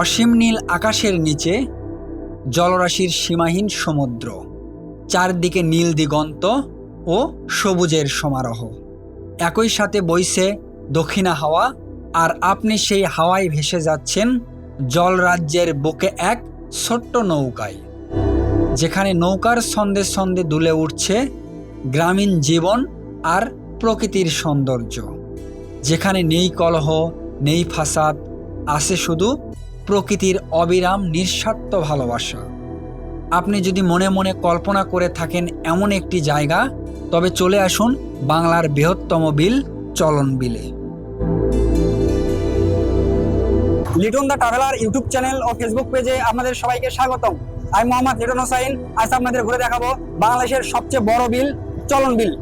অসীম নীল আকাশের নিচে, জলরাশির সীমাহীন সমুদ্র, চারদিকে নীল দিগন্ত ও সবুজের সমারোহ। একই সাথে বইছে দক্ষিণা হাওয়া, আর আপনি সেই হাওয়ায় ভেসে যাচ্ছেন জলরাজ্যের বুকে এক ছোট্ট নৌকায়। যেখানে নৌকার ছন্দে ছন্দে দুলে উঠছে গ্রামীণ জীবন আর প্রকৃতির সৌন্দর্য। যেখানে নেই কলহ, নেই ফাসাদ, আছে শুধু প্রকৃতির অবিরাম নিঃস্বার্থ ভালোবাসা। আপনি যদি মনে মনে কল্পনা করে থাকেন এমন একটি জায়গা, তবে চলে আসুন বাংলার বৃহত্তম বিল, চলন বিলে। Liton the traveller YouTube channel O Facebook পেজে আপনাদের সবাইকে স্বাগতম। আমি মোহাম্মদ লিটন হোসাইন, আজ আপনাদের ঘুরে দেখাবো বাংলাদেশের সবচেয়ে বড় বিল, চলন বিল।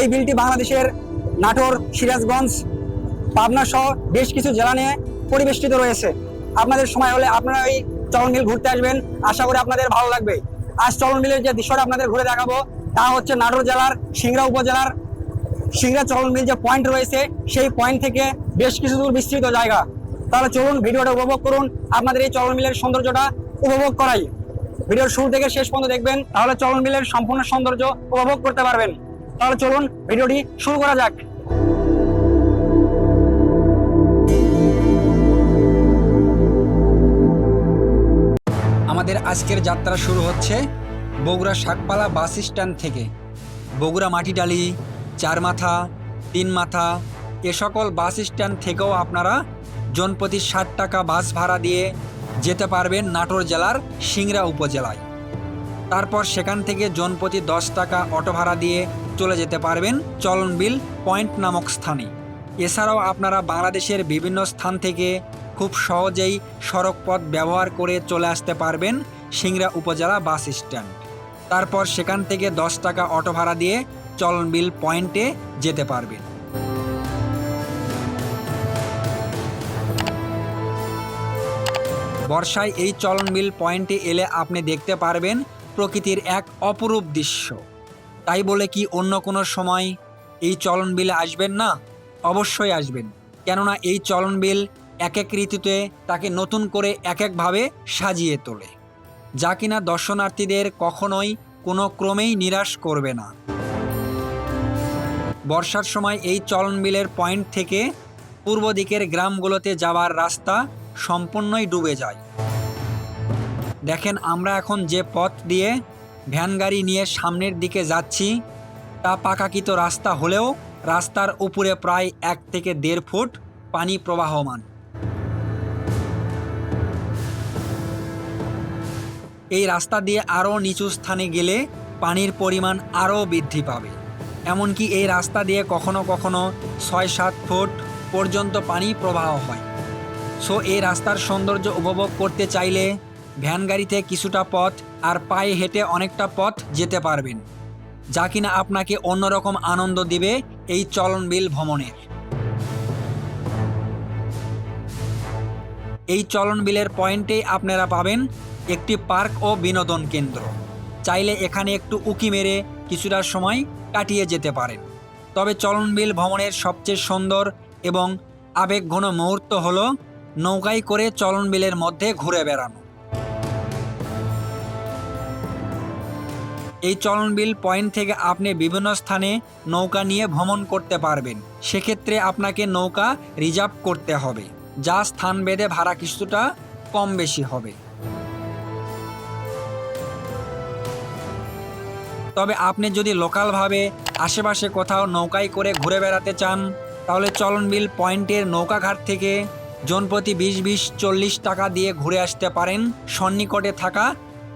এই বিলটি বাংলাদেশের নাটোর, সিরাজগঞ্জ, পাবনা সহ বেশ কিছু জেলা নিয়ে পরিবেষ্টিত রয়েছে। আপনাদের সময় হলে আপনারা এই চলন বিল ঘুরতে আসবেন। আশা করি আপনাদের ভালো লাগবে। আজ চলন মিলের যে দৃশ্যটা আপনাদের ঘুরে দেখাবো, তা হচ্ছে নাটোর জেলার সিংড়া উপজেলার সিংড়া চলন মিল যে পয়েন্ট রয়েছে, সেই পয়েন্ট থেকে বেশ কিছু দূর বিস্তৃত জায়গা। তাহলে চলুন ভিডিওটা উপভোগ করুন, আপনাদের এই চলন মিলের সৌন্দর্যটা উপভোগ করাই। ভিডিওর শুরু থেকে শেষ পর্যন্ত দেখবেন, তাহলে চলন মিলের সম্পূর্ণ সৌন্দর্য উপভোগ করতে পারবেন। তাহলে চলুন ভিডিওটি শুরু করা যাক। আমাদের আজকের যাত্রা শুরু হচ্ছে বগুড়া শাকপালা বাস স্ট্যান্ড থেকে। বগুড়া মাটিডালি চার মাথা, তিন মাথা, এ সকল বাস স্ট্যান্ড থেকেও আপনারা জনপ্রতি ষাট টাকা বাস ভাড়া দিয়ে যেতে পারবেন নাটোর জেলার সিংড়া উপজেলায়। তারপর সেখান থেকে জনপ্রতি দশ টাকা অটো ভাড়া দিয়ে চলে যেতে পারবেন চলনবিল পয়েন্ট নামক স্থানে। এছাড়াও আপনারা বাংলাদেশের বিভিন্ন স্থান থেকে খুব সহজেই সড়ক পথ ব্যবহার করে চলে আসতে পারবেন সিংড়া উপজেলা বাস স্ট্যান্ড। তারপর সেখান থেকে দশ টাকা অটো ভাড়া দিয়ে চলনবিল পয়েন্টে যেতে পারবেন। বর্ষায় এই চলনবিল পয়েন্টে এলে আপনি দেখতে পারবেন প্রকৃতির এক অপরূপ দৃশ্য। তাই বলে কি অন্য কোনো সময় এই চলনবিলে আসবেন না? অবশ্যই আসবেন। কেননা এই চলনবিল এক এক ঋতুতে তাকে নতুন করে এক একভাবে সাজিয়ে তোলে, যা কিনা দর্শনার্থীদের কখনোই কোনো ক্রমেই নিরাশ করবে না। বর্ষার সময় এই চলনবিলের পয়েন্ট থেকে পূর্ব দিকের গ্রামগুলোতে যাওয়ার রাস্তা সম্পূর্ণই ডুবে যায়। দেখেন আমরা এখন যে পথ দিয়ে ভ্যান গাড়ি নিয়ে সামনের দিকে যাচ্ছি, তা পাকাকিত রাস্তা হলেও রাস্তার উপরে প্রায় এক থেকে দেড় ফুট পানি প্রবাহমান। এই রাস্তা দিয়ে আরও নিচু স্থানে গেলে পানির পরিমাণ আরও বৃদ্ধি পাবে। এমনকি এই রাস্তা দিয়ে কখনো কখনো ছয় সাত ফুট পর্যন্ত পানি প্রবাহ হয়। সো এই রাস্তার সৌন্দর্য উপভোগ করতে চাইলে ভ্যান গাড়িতে কিছুটা পথ আর পায়ে হেঁটে অনেকটা পথ যেতে পারবেন, যা কিনা আপনাকে অন্যরকম আনন্দ দিবে এই চলনবিল ভ্রমণের। এই চলনবিলের পয়েন্টেই আপনারা পাবেন একটি পার্ক ও বিনোদন কেন্দ্র। চাইলে এখানে একটু উকি মেরে কিছুটা সময় কাটিয়ে যেতে পারেন। তবে চলনবিল ভ্রমণের সবচেয়ে সুন্দর এবং আবেগঘন মুহূর্ত হল নৌকায় করে চলনবিলের মধ্যে ঘুরে বেড়ানো। এই চলনবিল পয়েন্ট থেকে আপনি বিভিন্ন স্থানে নৌকা নিয়ে ভ্রমণ করতে পারবেন। সেক্ষেত্রে আপনাকে নৌকা রিজার্ভ করতে হবে, যা স্থান বেঁধে ভাড়া কিছুটা কম বেশি হবে। তবে আপনি যদি লোকালভাবে আশেপাশে কোথাও নৌকায় করে ঘুরে বেড়াতে চান, তাহলে চলনবিল পয়েন্টের নৌকাঘাট থেকে জনপ্রতি বিশ বিশ, চল্লিশ টাকা দিয়ে ঘুরে আসতে পারেন সন্নিকটে থাকা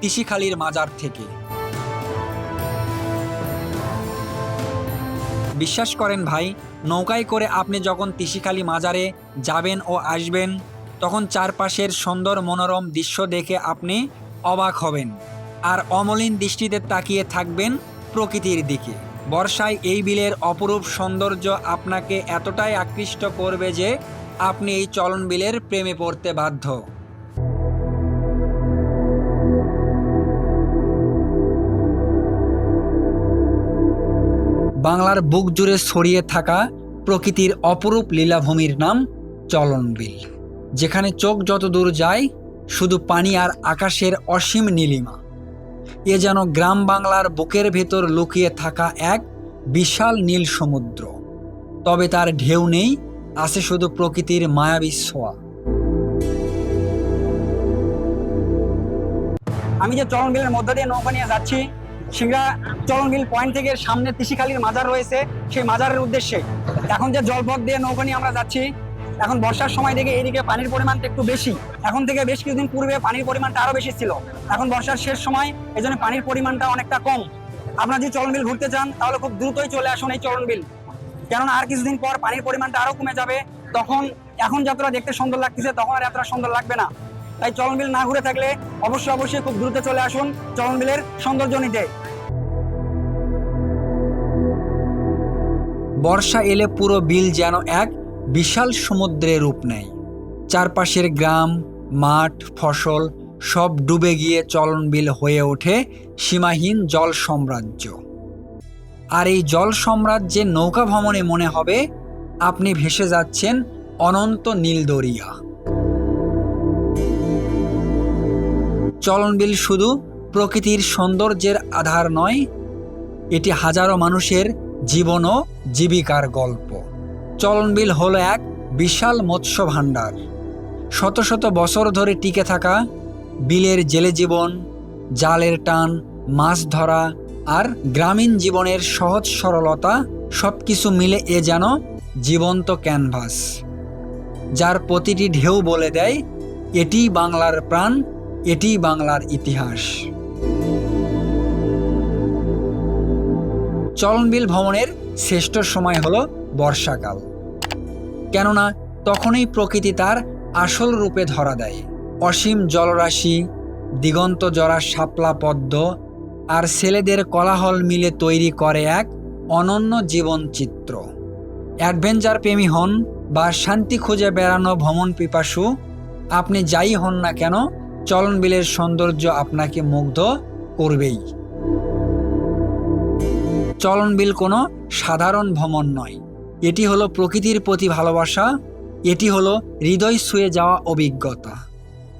তিসিখালির মাজার থেকে। বিশ্বাস করেন ভাই, নৌকায় করে আপনি যখন তিসিখালি মাজারে যাবেন ও আসবেন, তখন চারপাশের সুন্দর মনোরম দৃশ্য দেখে আপনি অবাক হবেন। আর অমলিন দৃষ্টিতে তাকিয়ে থাকবেন প্রকৃতির দিকে। বর্ষায় এই বিলের অপরূপ সৌন্দর্য আপনাকে এতটাই আকৃষ্ট করবে যে আপনি এই চলন বিলের প্রেমে পড়তে বাধ্য। বাংলার বুক জুড়ে ছড়িয়ে থাকা প্রকৃতির অপরূপ লীলাভূমির নাম চলনবিল যেখানে চোখ যত দূর যায়, শুধু পানি আর আকাশের অসীম নীলিমা। এ যেন গ্রাম বাংলার বুকের ভেতর লুকিয়ে থাকা এক বিশাল নীল সমুদ্র। তবে তার ঢেউ নেই, আছে শুধু প্রকৃতির মায়াবী ছোঁয়া। আমি যে চলন বিলের মধ্য দিয়ে নৌকা নিয়ে যাচ্ছি সিংড়া চলন বিল পয়েন্ট থেকে সামনে তিসিখালির মাজার রয়েছে, সেই মাজারের উদ্দেশ্যে। এখন যে জলপথ দিয়ে নৌকা নিয়ে আমরা যাচ্ছি এখন বর্ষার সময় থেকে এইদিকে পানির পরিমাণটা একটু বেশি। এখন থেকে বেশ কিছুদিন পূর্বে পানির পরিমাণটা আরও বেশি ছিল। এখন বর্ষার শেষ সময় এই জন্য পানির পরিমাণটা অনেকটা কম। আপনারা যদি চলন বিল ঘুরতে চান, তাহলে খুব দ্রুতই চলে আসুন এই চলন বিল। কেননা আর কিছুদিন পর পানির পরিমাণটা আরও কমে যাবে। তখন, এখন যতটা দেখতে সুন্দর লাগতেছে, তখন আর এতটা সুন্দর লাগবে না। তাই চলন বিল না ঘুরে থাকলে অবশ্যই অবশ্যই খুব দ্রুত চলে আসুন চলন বিলের সৌন্দর্য নিতে। বর্ষা এলে পুরো বিল যেন এক বিশাল সমুদ্রে রূপ নেয়। চারপাশের গ্রাম, মাঠ, ফসল সব ডুবে গিয়ে চলনবিল হয়ে ওঠে সীমাহীন জল সাম্রাজ্য। আর এই জল সাম্রাজ্যের নৌকা ভ্রমণে মনে হবে আপনি ভেসে যাচ্ছেন অনন্ত নীল দরিয়া চলনবিল শুধু প্রকৃতির সৌন্দর্যের আধার নয়, এটি হাজারো মানুষের জীবন ও জীবিকার গল্প। চলনবিল হলো এক বিশাল মৎস্য ভাণ্ডার। শত শত বছর ধরে টিকে থাকা, বিলের জেলে জীবন, জালের টান, মাছ ধরা আর গ্রামীণ জীবনের সহজ সরলতা সব কিছু মিলে এ যেন জীবন্ত ক্যানভাস। যার প্রতিটি ঢেউ বলে দেয় এটিই বাংলার প্রাণ এটিই বাংলার ইতিহাস। চলনবিল ভ্রমণের শ্রেষ্ঠ সময় হলো বর্ষাকাল। কেননা তখনই প্রকৃতি তার আসল রূপে ধরা দেয়। অসীম জলরাশি, দিগন্ত জরা শাপলা পদ্ম আর ছেলেদের কোলাহল মিলে তৈরি করে এক অনন্য জীবন চিত্র অ্যাডভেঞ্চার প্রেমী হন বা শান্তি খুঁজে বেড়ানো ভ্রমণ পিপাসু, আপনি যাই হন না কেন চলনবিলের সৌন্দর্য আপনাকে মুগ্ধ করবেই। চলনবিল কোনো সাধারণ ভ্রমণ নয়। এটি হলো প্রকৃতির প্রতি ভালোবাসা, এটি হলো হৃদয় ছুঁয়ে যাওয়া অভিজ্ঞতা।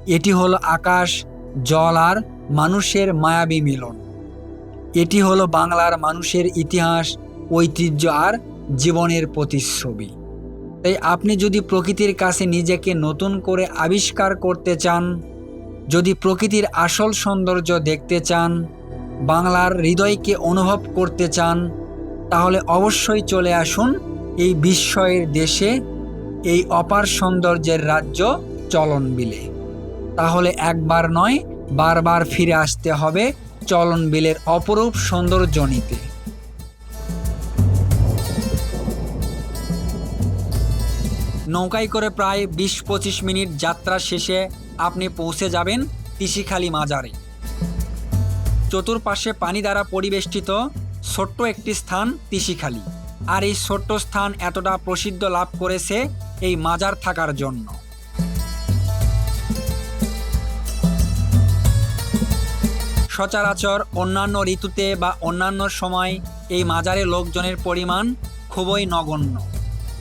এটি হলো আকাশ, জল আর মানুষের মায়াবী মিলন। এটি হলো বাংলার মানুষের ইতিহাস, ঐতিহ্য আর জীবনের প্রতিচ্ছবি। তাই আপনি যদি প্রকৃতির কাছে নিজেকে নতুন করে আবিষ্কার করতে চান, যদি প্রকৃতির আসল সৌন্দর্য দেখতে চান, বাংলার হৃদয়কে অনুভব করতে চান, তাহলে অবশ্যই চলে আসুন এই বিস্ময়ের দেশে এই অপার সৌন্দর্যের রাজ্য চলন বিলে তাহলে একবার নয়, বারবার ফিরে আসতে হবে চলন বিলের অপরূপ সৌন্দর্য নিতে। নৌকায় করে প্রায় বিশ পঁচিশ মিনিট যাত্রা শেষে আপনি পৌঁছে যাবেন তিসিখালি মাজারে। চতুর্পাশে পানি দ্বারা পরিবেষ্টিত ছোট্ট একটি স্থান তিসিখালি। আর এই ছোট্ট স্থান এতটা প্রসিদ্ধ লাভ করেছে এই মাজার থাকার জন্য। সচরাচর অন্যান্য ঋতুতে বা অন্যান্য সময় এই মাজারে লোকজনের পরিমাণ খুবই নগণ্য।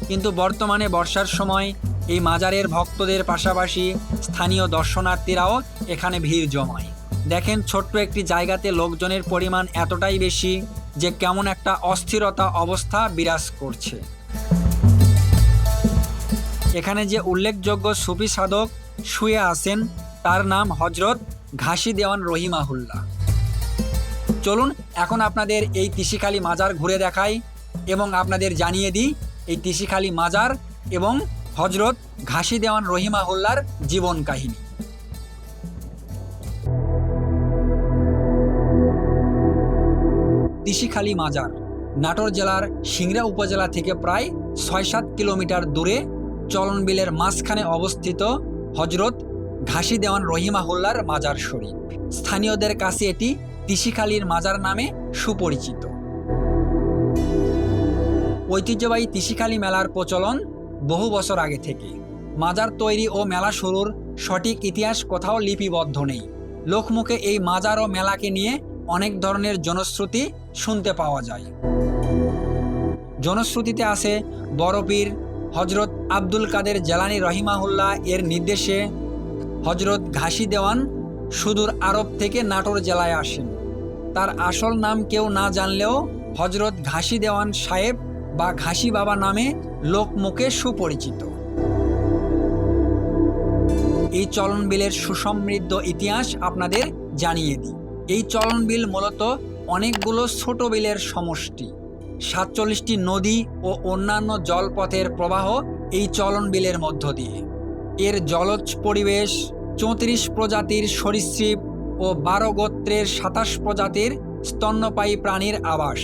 কিন্তু বর্তমানে বর্ষার সময় এই মাজারের ভক্তদের পাশাপাশি স্থানীয় দর্শনার্থীরাও এখানে ভিড় জমায়। দেখেন, ছোট্ট একটি জায়গাতে লোকজনের পরিমাণ এতটাই বেশি যে কেমন একটা অস্থিরতা অবস্থা বিরাজ করছে। এখানে যে উল্লেখযোগ্য সুফি সাধক শুয়ে আছেন, তার নাম হজরত ঘাসি দেওয়ান রহিমাহুল্লাহ। চলুন এখন আপনাদের এই তিসিখালি মাজার ঘুরে দেখাই এবং আপনাদের জানিয়ে দিই এই তিসিখালি মাজার এবং হজরত ঘাসি দেওয়ান রহিমাহুল্লার জীবন কাহিনী। তিসিখালি মাজার। নাটোর জেলার সিংড়া উপজেলা থেকে প্রায় ছয় সাত কিলোমিটার দূরে চলনবিলের মাঝখানে অবস্থিত হজরত ঘাসি দেওয়ান রহিমাহুল্লার মাজার শরীফ। স্থানীয়দের কাছে এটি তিসিখালির মাজার নামে সুপরিচিত। ঐতিহ্যবাহী তিসিখালী মেলার প্রচলন বহু বছর আগে থেকে। মাজার তৈরি ও মেলা শুরুর সঠিক ইতিহাস কোথাও লিপিবদ্ধ নেই। লোকমুখে এই মাজার ও মেলাকে নিয়ে অনেক ধরনের জনশ্রুতি শুনতে পাওয়া যায়। জনশ্রুতিতে আছে, বড়পীর হজরত আব্দুল কাদের জালানি রহিমাহুল্লাহ এর নির্দেশে হজরত ঘাসি দেওয়ান সুদূর আরব থেকে নাটোর জেলায় আসেন। তার আসল নাম কেউ না জানলেও হজরত ঘাসি দেওয়ান সাহেব বা ঘাসি বাবা নামে লোকমুখে সুপরিচিত। এই চলন বিলের সুসমৃদ্ধ ইতিহাস আপনাদের জানিয়ে দিই। এই চলন বিল মূলত অনেকগুলো ছোট বিলের সমষ্টি। সাতচল্লিশটি নদী ও অন্যান্য জলপথের প্রবাহ এই চলন বিলের মধ্য দিয়ে। এর জলজ পরিবেশ চৌত্রিশ প্রজাতির সরীসৃপ ও বারো গোত্রের সাতাশ প্রজাতির স্তন্যপায়ী প্রাণীর আবাস,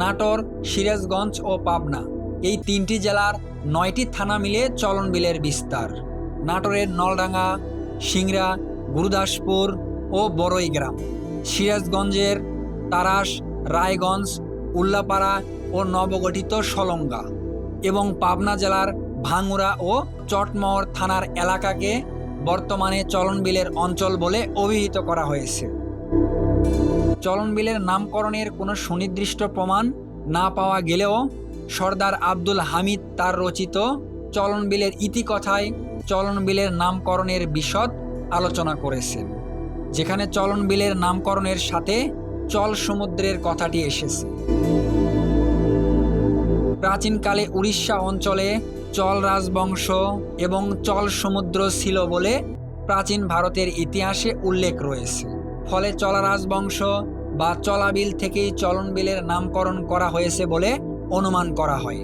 নাটোর, সিরাজগঞ্জ ও পাবনা। এই তিনটি জেলার নয়টি থানা মিলে চলন বিলের বিস্তার। নাটোরের নলডাঙ্গা, সিংড়া, গুরুদাসপুর ও বড়ইগ্রাম সিরাজগঞ্জের তারাস, রায়গঞ্জ, উল্লাপাড়া ও নবগঠিত সলঙ্গা এবং পাবনা জেলার ভাঙ্গুড়া ও চটমহর থানার এলাকাকে বর্তমানে চলনবিলের অঞ্চল বলে অভিহিত করা হয়েছে। চলনবিলের নামকরণের কোনো সুনির্দিষ্ট প্রমাণ না পাওয়া গেলেও সর্দার আব্দুল হামিদ তার রচিত চলনবিলের ইতিকথায় চলনবিলের নামকরণের বিশদ আলোচনা করেছেন। যেখানে চলনবিলের নামকরণের সাথে চল সমুদ্রের কথাটি এসেছে। প্রাচীনকালে উড়িষ্যা অঞ্চলে চল রাজবংশ এবং চল সমুদ্র ছিল বলে প্রাচীন ভারতের ইতিহাসে উল্লেখ রয়েছে। ফলে চলা রাজবংশ বা চলাবিল থেকেই চলনবিলের নামকরণ করা হয়েছে বলে অনুমান করা হয়।